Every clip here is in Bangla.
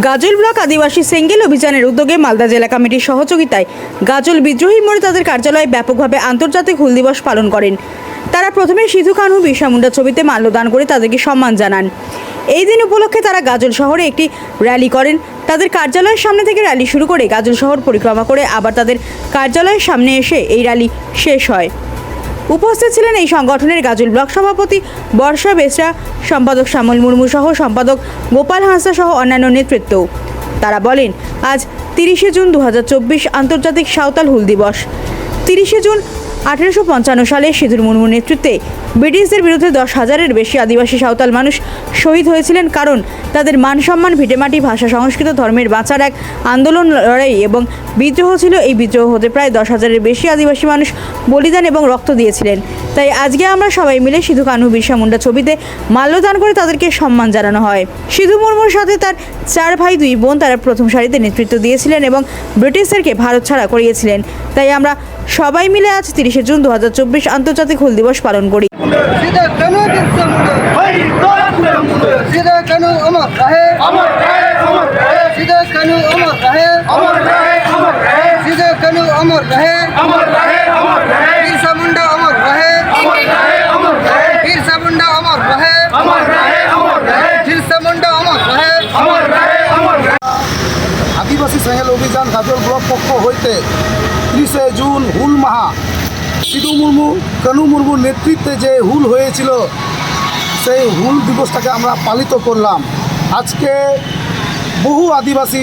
গাজল ব্লক আদিবাসী সেঙ্গেল অভিযানের উদ্যোগে মালদা জেলা কমিটির সহযোগিতায় গাজল বিদ্রোহী মোড়ে তাদের কার্যালয়ে ব্যাপকভাবে আন্তর্জাতিক হুল দিবস পালন করেন। তারা প্রথমে সিধু কানহু বিরসা ছবিতে মাল্যদান করে তাদেরকে সম্মান জানান। এই দিন উপলক্ষে তারা গাজল শহরে একটি র্যালি করেন। তাদের কার্যালয়ের সামনে থেকে র্যালি শুরু করে গাজল শহর পরিক্রমা করে আবার তাদের কার্যালয়ের সামনে এসে এই র্যালি শেষ হয়। উপস্থিত ছিলেন এই সংগঠনের গাজল ব্লক সভাপতি বর্ষা বেসরা, সম্পাদক শ্যামল মুর্মু সহ সম্পাদক গোপাল হাঁসা সহ অন্যান্য নেতৃত্ব। তারা বলেন, আজ তিরিশে জুন দু হাজার চব্বিশ আন্তর্জাতিক সাঁওতাল হুল দিবস। তিরিশে জুন আঠেরোশো পঞ্চান্ন সালে সিধুর মুর্মুর নেতৃত্বে ব্রিটিশদের বিরুদ্ধে দশ হাজারের বেশি আদিবাসী সাঁওতাল মানুষ শহীদ হয়েছিলেন কারণ তাদের মান সম্মান, ভিটেমাটি, ভাষা, সংস্কৃত, ধর্মের বাঁচার এক আন্দোলন লড়াই এবং বিদ্রোহ ছিল। এই বিদ্রোহ হতে প্রায় দশ হাজারের বেশি আদিবাসী মানুষ বলিদান এবং রক্ত দিয়েছিলেন। তাই আজকে আমরা সবাই মিলে সিধু কানহু, বিরসা মুন্ডা ছবিতে মাল্যদান করে তাদেরকে সম্মান জানানো হয়। সিধু মুর্মুর সাথে তার চার ভাই, দুই বোন তারা প্রথম সারিতে নেতৃত্ব দিয়েছিলেন এবং ব্রিটিশদেরকে ভারত ছাড়া করিয়েছিলেন। তাই আমরা সবাই মিলে আজ তিরিশে জুন দু হাজার চব্বিশ আন্তর্জাতিক হুল দিবস পালন করি। অমর রহে? অমর রহে সেহেল অভিযান গাজল ব্লক পক্ষ হইতে তিরিশে জুন হুল মাহা। সিধু মুর্মু, কানু মুর্মুর নেতৃত্বে যে হুল হয়েছিল, সেই হুল দিবসটাকে আমরা পালিত করলাম। আজকে বহু আদিবাসী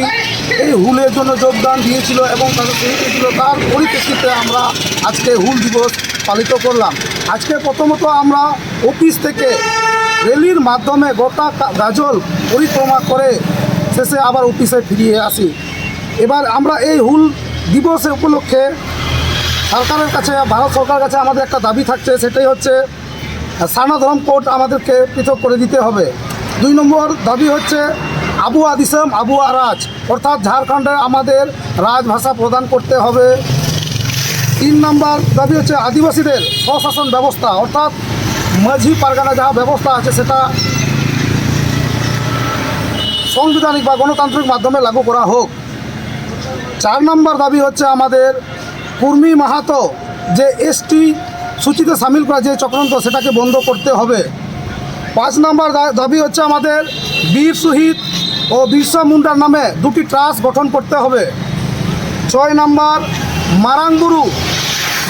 এই হুলের জন্য যোগদান দিয়েছিল এবং তাদের শহীদ হয়েছিল তার পরিপ্রেক্ষিতে আমরা আজকে হুল দিবস পালিত করলাম। আজকে প্রথমত আমরা অফিস থেকে রেলির মাধ্যমে গোটা গাজল পরিক্রমা করে শেষে আবার অফিসে ফিরিয়ে আসি। এবার আমরা এই হুল দিবসের উপলক্ষে সরকারের কাছে, ভারত সরকারের কাছে আমাদের একটা দাবি থাকছে, সেটাই হচ্ছে সারনাধরম কোর্ট আমাদেরকে পৃথক করে দিতে হবে। দুই নম্বর দাবি হচ্ছে আবু আদিসম, আবু আরাজ, অর্থাৎ ঝাড়খণ্ডে আমাদের রাজভাষা প্রদান করতে হবে। তিন নম্বর দাবি হচ্ছে আদিবাসীদের স্বশাসন ব্যবস্থা, অর্থাৎ মাঝি পারগানা যা ব্যবস্থা আছে, সেটা সাংবিধানিক বা গণতান্ত্রিক মাধ্যমে লাগু করা হোক। চার নম্বর দাবি হচ্ছে আমাদের কুর্মী মাহাতো যে এসটি সূচিতে সামিল করা যে চক্রান্ত সেটাকে বন্ধ করতে হবে। পাঁচ নম্বর দাবি হচ্ছে আমাদের বীর শহীদ ও বিরসা মুন্ডার নামে দুটি ট্রাস্ট গঠন করতে হবে। ছয় নম্বর মারাঙ্গুরু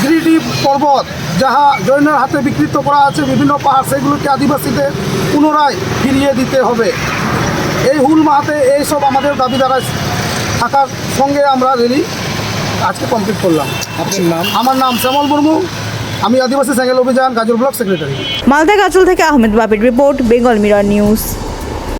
গিরিডি পর্বত, যাহা জৈনের হাতে বিকৃত করা আছে বিভিন্ন পাহাড়, সেগুলোকে আদিবাসীদের পুনরায় ফিরিয়ে দিতে হবে। এই হুল মাহাতে এইসব আমাদের দাবি দ্বারা থাকার সঙ্গে আমরা রেলি আজকে কমপ্লিট করলাম। আপনার নাম? আমার নাম শ্যামল মুর্মু। আমি আদিবাসী সাইকেল অভিযান গাজল ব্লক সেক্রেটারি মালদা গাজল থেকে আহমেদ বাপির রিপোর্ট বেঙ্গল মিরর নিউজ